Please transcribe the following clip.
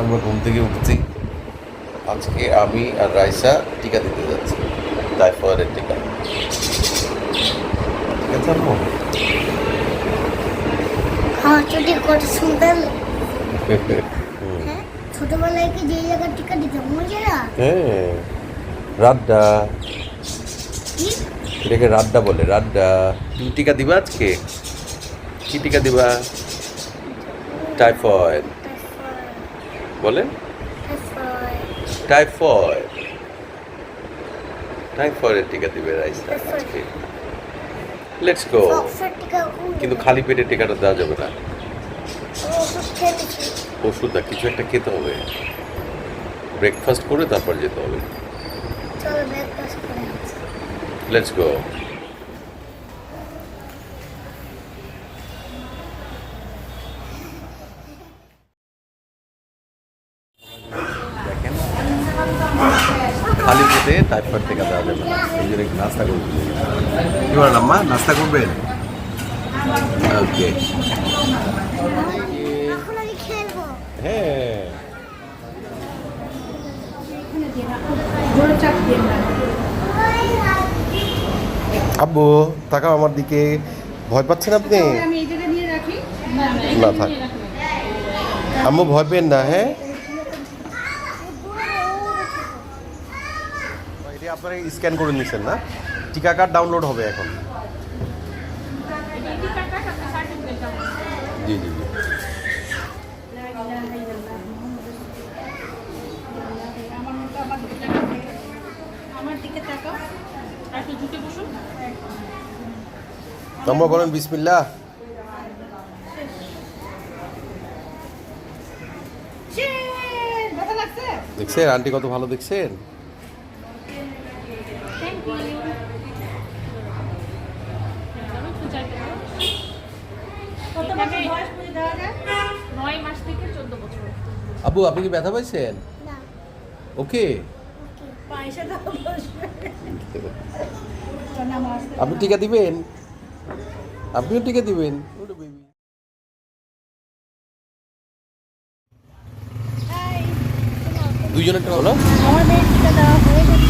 আমরা ঘুম থেকে উঠছি। আজকে আমি আর রাইসা টিকা দিতে যাচ্ছি। টাইফয়েডের টিকা। ঠিক আছে আম্মু? হ্যাঁ যদি কত সুন্দর হ্যাঁ ছোটবেলায় কি যে জায়গায় টিকা দিতাম হ্যাঁ রাড্ডা। এটাকে রাড্ডা বলে রাড্ডা। তুমি টিকা দিবা আজকে? কি টিকা দিবা? টাইফয়েড বলেন। টাইফয়েড টাইফয়েডের টিকা দিবে রাইসা আজকে। লেটস গো কিন্তু খালি পেটে টিকাটা দেওয়া যাবে না। ওষুধ না কিছু একটা খেতে হবে। ব্রেকফাস্ট করে তারপর যেতে হবে। লেটস গো খালি পেটে টাইফয়েড টিকা দেওয়া যাবে না। এই জন্য নাস্তা করবেন কি বলেন আম্মা নাস্তা করবেন? ওকে হ্যাঁ। আব্বু তাকাও আমার দিকে। ভয় পাচ্ছেন আপনি? আমি এই জায়গায় নিয়ে রাখি। না থাক। আম্মু ভয় পেন না হ্যাঁ? এটা আপনারা স্ক্যান করে নিছেন না? টিকা কার্ড ডাউনলোড হবে এখন। জি জি জি। তোমরা বলেন লাগছে দেখছেন? আন্টি কত ভালো দেখছেন থ্যাংক ইউ কত বছর বয়স করে দেওয়া যায় নয় মাস থেকে চোদ্দ বছর। আব্বু আপনি কি ব্যথা পাইছেন? না। ওকে? আপনি টিকা দিবেন? আপনিও টিকা দিবেন? Baby। দুইজনেরটা হলো আমাদের টিকা দেওয়া হয়ে গেছে।